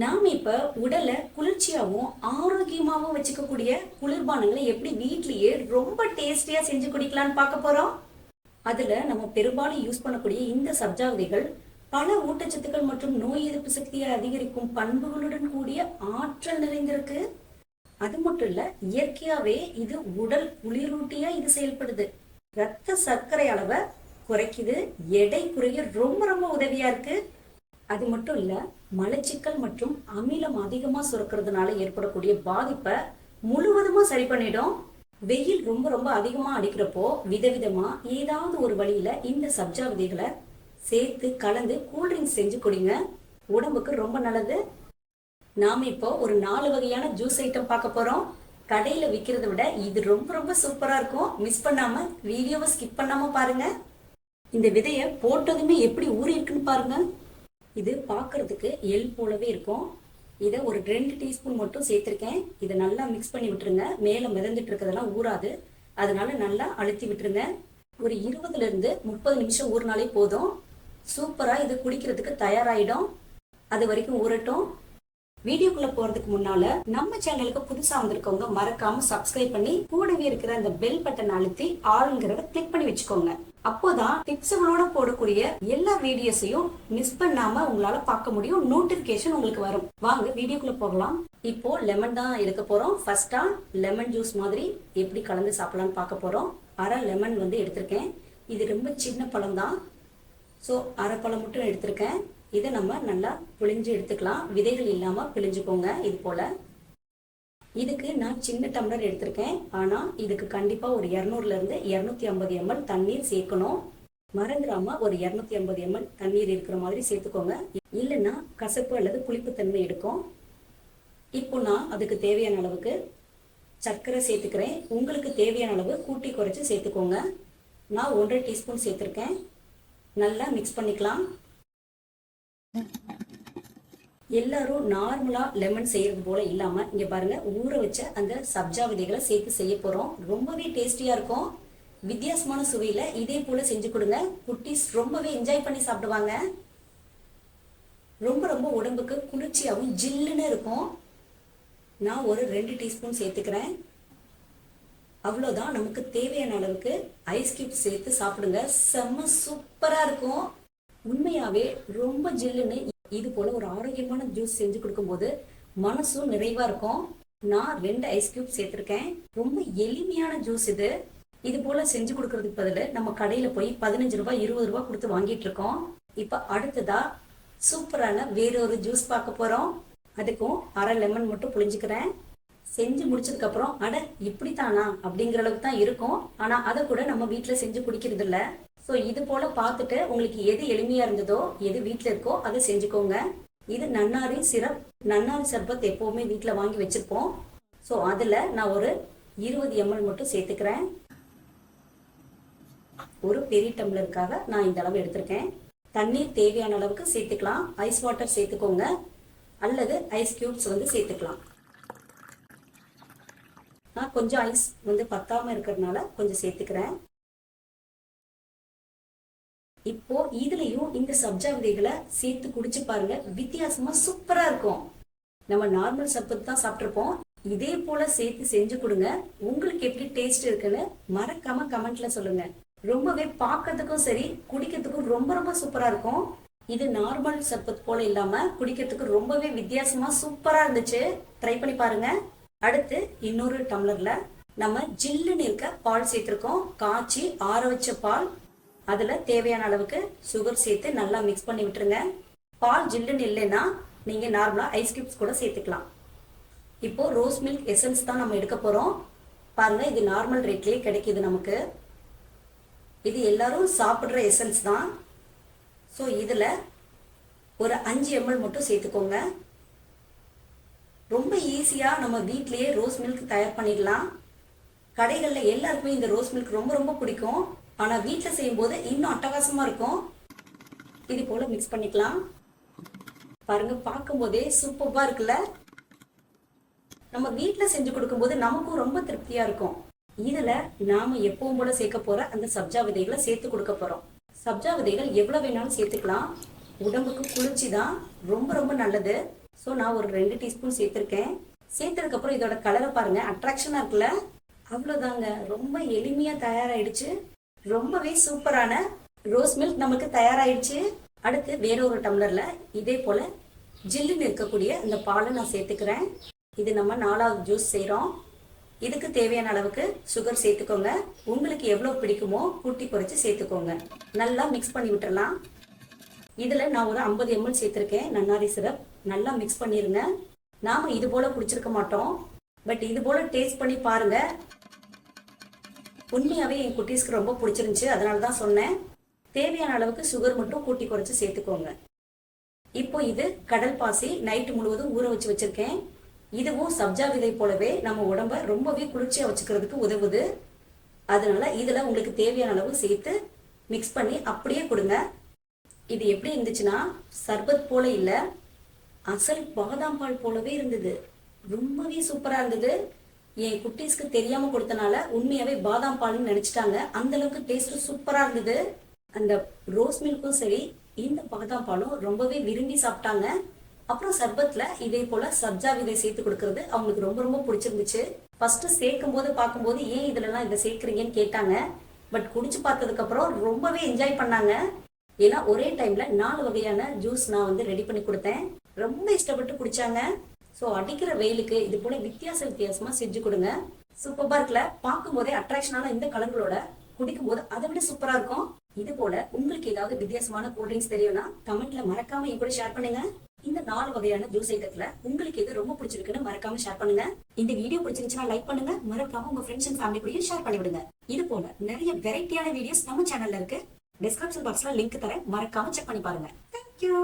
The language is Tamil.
நாம் இப்போ உடலை குளிர்ச்சியாகவும் ஆரோக்கியமாகவும் வச்சுக்கக்கூடிய குளிர்பானங்களை எப்படி வீட்லயே ரொம்ப டேஸ்டியாக செஞ்சு குடிக்கலான்னு பார்க்க போறோம்? அதுல நம்ம பெரும்பாலும் யூஸ் பண்ணக்கூடிய இந்த சப்ஜாவதிகள் பல ஊட்டச்சத்துக்கள் மற்றும் நோய் எதிர்ப்பு சக்தியை அதிகரிக்கும் பண்புகளுடன் கூடிய ஆற்றல் நிறைந்திருக்கு. அது மட்டும் இல்ல இயற்கையாகவே இது உடல் குளிரூட்டியாக இது செயல்படுது. ரத்த சர்க்கரை அளவை குறைக்குது எடை குறைய ரொம்ப ரொம்ப உதவியாக இருக்கு. அது மட்டும் இல்லை மலச்சிக்கல் மற்றும் அமிலம் அதிகமாக சுரக்கிறதுனால ஏற்படக்கூடிய பாதிப்பை முழுவதுமாக சரி பண்ணிடும். வெயில் ரொம்ப ரொம்ப அதிகமாக அடிக்கிறப்போ விதவிதமாக ஏதாவது ஒரு வழியில் இந்த சப்ஜா விதைகளை சேர்த்து கலந்து கூல்ட்ரிங்க்ஸ் செஞ்சு குடிங்க. உடம்புக்கு ரொம்ப நல்லது. நாம் இப்போ ஒரு நாலு வகையான ஜூஸ் ஐட்டம் பார்க்க போகிறோம் கடையில் விற்கிறத விட இது ரொம்ப ரொம்ப சூப்பராக இருக்கும். மிஸ் பண்ணாமல் வீடியோவை ஸ்கிப் பண்ணாமல் பாருங்கள் இந்த விதையை போட்டதுமே எப்படி ஊறி இருக்குன்னு பாருங்கள் இது பார்க்குறதுக்கு எள் போலவே இருக்கும். இதை ஒரு ரெண்டு டீஸ்பூன் மட்டும் சேர்த்துருக்கேன். இதை நல்லா மிக்ஸ் பண்ணி விட்டுருங்க. மேலே மிதந்துட்டு இருக்கிறதெல்லாம் ஊறாது. அதனால நல்லா அழுத்தி விட்டுருங்க. ஒரு இருபதுலேருந்து முப்பது நிமிஷம் ஊறினாலே போதும். சூப்பராக இது குடிக்கிறதுக்கு தயாராகிடும் அது வரைக்கும் ஊறட்டும். வீடியோக்குள்ளே போகிறதுக்கு முன்னால் நம்ம சேனலுக்கு புதுசாக வந்திருக்கவங்க மறக்காமல் சப்ஸ்கிரைப் பண்ணி கூடவே இருக்கிற அந்த பெல் பட்டன் அழுத்தி ஆளுங்கிறத கிளிக் பண்ணி வச்சுக்கோங்க. அப்போதான் டிப்ஸுகளோட போடக்கூடிய எல்லா வீடியோஸையும் மிஸ் பண்ணாம உங்களால பார்க்க முடியும். நோட்டிபிகேஷன் உங்களுக்கு வரும். வாங்க வீடியோக்குள்ள போகலாம். இப்போ லெமன் தான் எடுக்க போறோம். ஃபர்ஸ்டா லெமன் ஜூஸ் மாதிரி எப்படி கலந்து சாப்பிடலாம்னு பார்க்க போறோம். அரை லெமன் வந்து எடுத்திருக்கேன். இது ரொம்ப சின்ன பழம் தான். ஸோ அரை பழம் மட்டும் எடுத்திருக்கேன். இதை நம்ம நல்லா பிழிஞ்சு எடுத்துக்கலாம். விதைகள் இல்லாமல் பிழிஞ்சுக்கோங்க. இது போல். இதுக்கு நான் சின்ன டம்ளர் எடுத்திருக்கேன். ஆனால் இதுக்கு கண்டிப்பாக ஒரு இரநூறுலேருந்து இரநூத்தி ஐம்பது எம்எல் தண்ணீர் சேர்க்கணும். மறந்துடாம ஒரு இரநூத்தி ஐம்பது எம்எல் தண்ணீர் இருக்கிற மாதிரி சேர்த்துக்கோங்க. இல்லைன்னா கசப்பு அல்லது புளிப்புத்தன்மை எடுக்கும். இப்போ நான் அதுக்கு தேவையான அளவுக்கு சர்க்கரை சேர்த்துக்கிறேன். உங்களுக்கு தேவையான அளவு கூட்டி குறைச்சி சேர்த்துக்கோங்க. நான் ஒன்றரை டீஸ்பூன் சேர்த்துருக்கேன். நல்லா மிக்ஸ் பண்ணிக்கலாம். எல்லாரும் நார்மலாக லெமன் செய்கிறது போல இல்லாமல் இங்கே பாருங்கள் ஊற வச்ச அந்த சப்ஜா விதைகளை சேர்த்து செய்ய போகிறோம் ரொம்பவே டேஸ்டியாக இருக்கும். வித்தியாசமான சுவையில் இதே போல் செஞ்சு கொடுங்க. குட்டீஸ் ரொம்பவே என்ஜாய் பண்ணி சாப்பிடுவாங்க. ரொம்ப ரொம்ப உடம்புக்கு குளிர்ச்சியாகவும் ஜில்லுன்னு இருக்கும். நான் ஒரு ரெண்டு டீஸ்பூன் சேர்த்துக்கிறேன். அவ்வளோதான் நமக்கு தேவையான அளவுக்கு ஐஸ் கியூப் சேர்த்து சாப்பிடுங்க. செம்ம சூப்பராக இருக்கும். உண்மையாவே ரொம்ப ஜில்லுன்னு இது போல ஒரு ஆரோக்கியமான ஜூஸ் செஞ்சு கொடுக்கும்போது மனசும் நிறைவா இருக்கும். நான் ரெண்டு ஐஸ் கியூப் சேர்த்திருக்கேன். ரொம்ப எளிமையான ஜூஸ் இது. இது போல செஞ்சு கொடுக்கறதுக்கு பதிலு நம்ம கடையில போய் பதினஞ்சு ரூபாய் இருபது ரூபாய் கொடுத்து வாங்கிட்டு இருக்கோம். இப்ப அடுத்ததா சூப்பரான வேறொரு ஜூஸ் பார்க்க போறோம். அதுக்கும் அரை லெமன் மட்டும் புளிஞ்சுக்கிறேன் செஞ்சு முடிச்சதுக்கு அப்புறம் அட இப்படித்தானா? அப்படிங்கிற அளவுக்கு தான் இருக்கும். ஆனா அதை கூட நம்ம வீட்டில் செஞ்சு குடிக்கிறது இல்லை ஸோ இது போல பார்த்துட்டு உங்களுக்கு எது எளிமையா இருந்ததோ எது வீட்டில் இருக்கோ அதை செஞ்சுக்கோங்க. இது நன்னாரி சிரப் நன்னாரி சர்பத் எப்போவுமே வீட்டில் வாங்கி வச்சிருப்போம். ஸோ அதில் நான் ஒரு இருபது எம்எல் மட்டும் சேர்த்துக்கிறேன். ஒரு பெரிய டம்ளருக்காக நான் இந்த அளவு எடுத்திருக்கேன். தண்ணீர் தேவையான அளவுக்கு சேர்த்துக்கலாம். ஐஸ் வாட்டர் சேர்த்துக்கோங்க. அல்லது ஐஸ் கியூப்ஸ் வந்து சேர்த்துக்கலாம். நான் கொஞ்சம் ஐஸ் வந்து பத்தாமல் இருக்கிறதுனால கொஞ்சம் சேர்த்துக்கிறேன். இப்போ இதுலயும் இந்த சப்ஜா விதைகளை சேர்த்து குடிச்சு பாருங்க. வித்தியாசமா சூப்பரா இருக்கும். நம்ம நார்மல் சப்பத்து தான் சாப்பிட்ருப்போம் இதே போல சேர்த்து செஞ்சு கொடுங்க. உங்களுக்கு எப்படி டேஸ்ட் இருக்குன்னு மறக்காம கமெண்ட்ல சொல்லுங்க. ரொம்பவே பார்க்கறதுக்கும் சரி குடிக்கிறதுக்கும் ரொம்ப ரொம்ப சூப்பரா இருக்கும். இது நார்மல் சர்பத் போல இல்லாம குடிக்கிறதுக்கு ரொம்பவே வித்தியாசமா சூப்பரா இருந்துச்சு. ட்ரை பண்ணி பாருங்க. அடுத்து இன்னொரு டம்ளர்ல நம்ம ஜில்லுன்னு இருக்க பால் சேர்த்திருக்கோம். காய்ச்சி ஆற வச்ச பால் அதில் தேவையான அளவுக்கு சுகர் சேர்த்து நல்லா மிக்ஸ் பண்ணி விட்டுருங்க. பால் ஜில்லுன்னு இல்லைன்னா நீங்கள் நார்மலாக ஐஸ் கியூப்ஸ் கூட சேர்த்துக்கலாம். இப்போது ரோஸ் மில்க் எசன்ஸ் தான் நம்ம எடுக்க போகிறோம் பாருங்கள் இது நார்மல் ரேட்லேயே கிடைக்கிது நமக்கு. இது எல்லாரும் சாப்பிட்ற எசன்ஸ் தான். ஸோ இதில் ஒரு அஞ்சு எம்எல் மட்டும் சேர்த்துக்கோங்க. ரொம்ப ஈஸியாக நம்ம வீட்லேயே ரோஸ் மில்க் தயார் பண்ணிடலாம். கடைகளில் எல்லாருக்குமே இந்த ரோஸ் மில்க் ரொம்ப ரொம்ப பிடிக்கும். ஆனால் வீட்டில் செய்யும்போது இன்னும் அட்டகாசமாக இருக்கும். இது போல் மிக்ஸ் பண்ணிக்கலாம். பாருங்க பார்க்கும்போதே சூப்பராக இருக்குல்ல? நம்ம வீட்டில் செஞ்சு கொடுக்கும்போது நமக்கும் ரொம்ப திருப்தியாக இருக்கும். இதில் நாம் எப்பவும் போல சேர்க்க போகிற அந்த சப்ஜா விதைகளை சேர்த்து கொடுக்க போகிறோம் சப்ஜா விதைகள் எவ்வளோ வேணாலும் சேர்த்துக்கலாம். உடம்புக்கு குளிர்ச்சி தான் ரொம்ப ரொம்ப நல்லது. ஸோ நான் ஒரு ரெண்டு டீஸ்பூன் சேர்த்துருக்கேன். சேர்த்ததுக்கப்புறம் இதோட கலரை பாருங்கள் அட்ராக்ஷனாக இருக்குல்ல? அவ்வளோதாங்க ரொம்ப எளிமையாக தயாராகிடுச்சு ரொம்பவே சூப்பரான ரோஸ் மில்க் நமக்கு தயாராகிடுச்சு அடுத்து வேறொரு டம்ளரில் இதே போல் ஜில்லுன்னு இருக்கக்கூடிய இந்த பாலை நான் சேர்த்துக்கிறேன். இது நம்ம நாலாவது ஜூஸ் செய்கிறோம் இதுக்கு தேவையான அளவுக்கு சுகர் சேர்த்துக்கோங்க. உங்களுக்கு எவ்வளோ பிடிக்குமோ கூட்டி குறைச்சி சேர்த்துக்கோங்க. நல்லா மிக்ஸ் பண்ணி விட்டுறலாம். இதில் நான் ஒரு ஐம்பது எம்எல் சேர்த்துருக்கேன். நன்னாரி சிரப் நல்லா மிக்ஸ் பண்ணிடுங்க நாம் இது போல் குடிச்சிருக்க மாட்டோம். பட் இது போல் டேஸ்ட் பண்ணி பாருங்கள் உண்மையாகவே என் குட்டீஸ்க்கு ரொம்ப பிடிச்சிருந்துச்சு. அதனால தான் சொன்னேன். தேவையான அளவுக்கு சுகர் மட்டும் கூட்டி குறைச்சி சேர்த்துக்கோங்க. இப்போ இது கடல் பாசி நைட்டு முழுவதும் ஊற வச்சு வச்சுருக்கேன். இதுவும் சப்ஜா விதை போலவே நம்ம உடம்ப ரொம்பவே குளிர்ச்சியாக வச்சுக்கிறதுக்கு உதவுது. அதனால இதில் உங்களுக்கு தேவையான அளவு சேர்த்து மிக்ஸ் பண்ணி அப்படியே கொடுங்க. இது எப்படி இருந்துச்சுன்னா சர்பத் போல இல்லை அசல் பாதாம் பால் போலவே இருந்தது. ரொம்பவே சூப்பராக இருந்தது. என் குட்டீஸ்க்கு தெரியாம கொடுத்தனால உண்மையாவே பாதாம் பால்னு நினைச்சிட்டாங்க. அந்த அளவுக்கு டேஸ்ட் சூப்பரா இருந்தது. அந்த ரோஸ் மில்க்கும் சரி இந்த பாதாம் பாலும் ரொம்பவே விரும்பி சாப்பிட்டாங்க. அப்புறம் சர்பத்தில் இதே போல சப்ஜா விதை சேர்த்து கொடுக்கறது அவங்களுக்கு ரொம்ப ரொம்ப பிடிச்சிருந்துச்சு. ஃபர்ஸ்ட் சேர்க்கும் போது பார்க்கும்போது ஏன் இதுல எல்லாம் இதை சேர்க்குறீங்கன்னு கேட்டாங்க. பட் குடிச்சு பார்த்ததுக்கு அப்புறம் ரொம்பவே என்ஜாய் பண்ணாங்க. ஏன்னா ஒரே டைம்ல நாலு வகையான ஜூஸ் நான் வந்து ரெடி பண்ணி கொடுத்தேன். ரொம்ப இஷ்டப்பட்டு குடிச்சாங்க. ஸோ அடிக்கிற வெயிலுக்கு இது போல வித்தியாச வித்தியாசமா செஞ்சு கொடுங்க. சூப்பரா இருக்குல்ல? பார்க்கும் போதே அட்ராக்ஷனான இந்த கலங்களோட குடிக்கும் போது அதை விட சூப்பரா இருக்கும். இது போல உங்களுக்கு ஏதாவது வித்தியாசமான கூல்ட்ரிங்க்ஸ் தெரியும்னா கமெண்ட்ல மறக்காம என் கூட ஷேர் பண்ணுங்க. இந்த நாலு வகையான ஜூஸ் ஐட்டத்துல உங்களுக்கு எது ரொம்ப பிடிச்சிருக்குன்னு மறக்காம ஷேர் பண்ணுங்க. இந்த வீடியோ பிடிச்சிருந்துச்சுன்னா லைக் பண்ணுங்க. மறக்காம உங்க ஃப்ரெண்ட்ஸ் அண்ட் ஃபேமிலி கூடயும் ஷேர் பண்ணி விடுங்க. இது போல நிறைய வெரைட்டியான வீடியோஸ் நம்ம சேனல்ல இருக்கு. டிஸ்கிரிப்ஷன் பாக்ஸ்ல லிங்க் தரேன். மறக்காம செக் பண்ணி பாருங்க. தேங்க்யூ